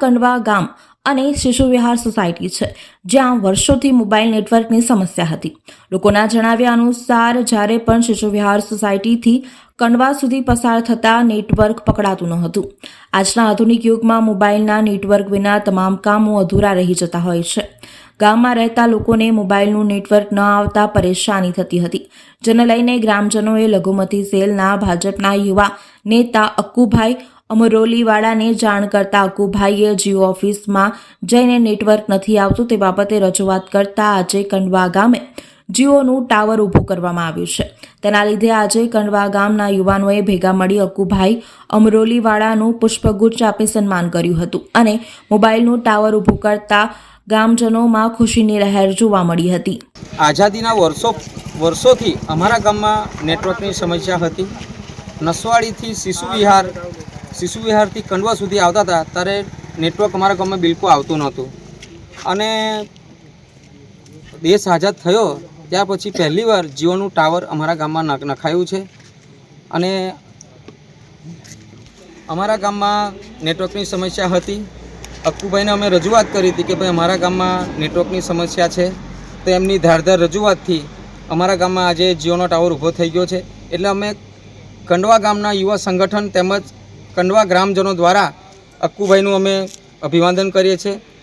કંડવા ગામ અને શિશુ વિહાર સોસાયટી છે, જ્યાં વર્ષોથી મોબાઈલ નેટવર્કની સમસ્યા હતી. લોકોના જણાવ્યા અનુસાર, જ્યારે પણ શિશુ વિહાર સોસાયટીથી કંડવા સુધી પસાર થતા નેટવર્ક પકડાતું ન હતું. આજના આધુનિક યુગમાં મોબાઈલના નેટવર્ક વિના તમામ કામો અધૂરા રહી જતા હોય છે. ગામમાં રહેતા લોકોને મોબાઈલનું નેટવર્ક ન આવતા પરેશાની થતી હતી. જેને લઈને ગ્રામજનોએ લઘુમતી સેલના ભાજપના યુવા નેતા અક્કુભાઈ અમરોલીવાળાને જાણ કરતા અકુભાઈએ જીઓ ઓફિસમાં જઈને નેટવર્ક નથી આવતું તે બાબતે રજૂઆત કરતા આજે કંડવા ગામે જીઓનું ટાવર ઊભું કરવામાં આવ્યું છે. તેના લીધે આજે કંડવા ગામના યુવાનોએ ભેગા મળી અકુભાઈ અમરોલીવાળાનું પુષ્પગુચ્છ આપી સન્માન કર્યું હતું અને મોબાઈલનું ટાવર ઊભું કરતા ગામજનોમાં ખુશીની લહેર જોવા મળી હતી. આઝાદીના વર્ષો, વર્ષોથી અમારા ગામમાં નેટવર્કની સમસ્યા હતી. નસવાડીથી શિશુ વિહાર શિશુ વિહારથી કંડવા સુધી આવતા હતા, ત્યારે નેટવર્ક અમારા ગામમાં બિલકુલ આવતું નહોતું. અને દેશ આઝાદ થયો, ત્યાર પછી પહેલીવાર જીઓનું ટાવર અમારા ગામમાં નખ- નખાયું છે. અને અમારા ગામમાં નેટવર્કની સમસ્યા હતી. અક્કુભાઈને અમે રજૂઆત કરી હતી કે ભાઈ, અમારા ગામમાં નેટવર્કની સમસ્યા છે. તો એમની ધારધાર રજૂઆતથી અમારા ગામમાં આજે જીઓનો ટાવર ઊભો થઈ ગયો છે. એટલે અમે કંડવા ગામના યુવા સંગઠન તેમજ કંડવા ગ્રામજનો દ્વારા અક્કુભાઈનું અમે અભિવાદન કરીએ છીએ.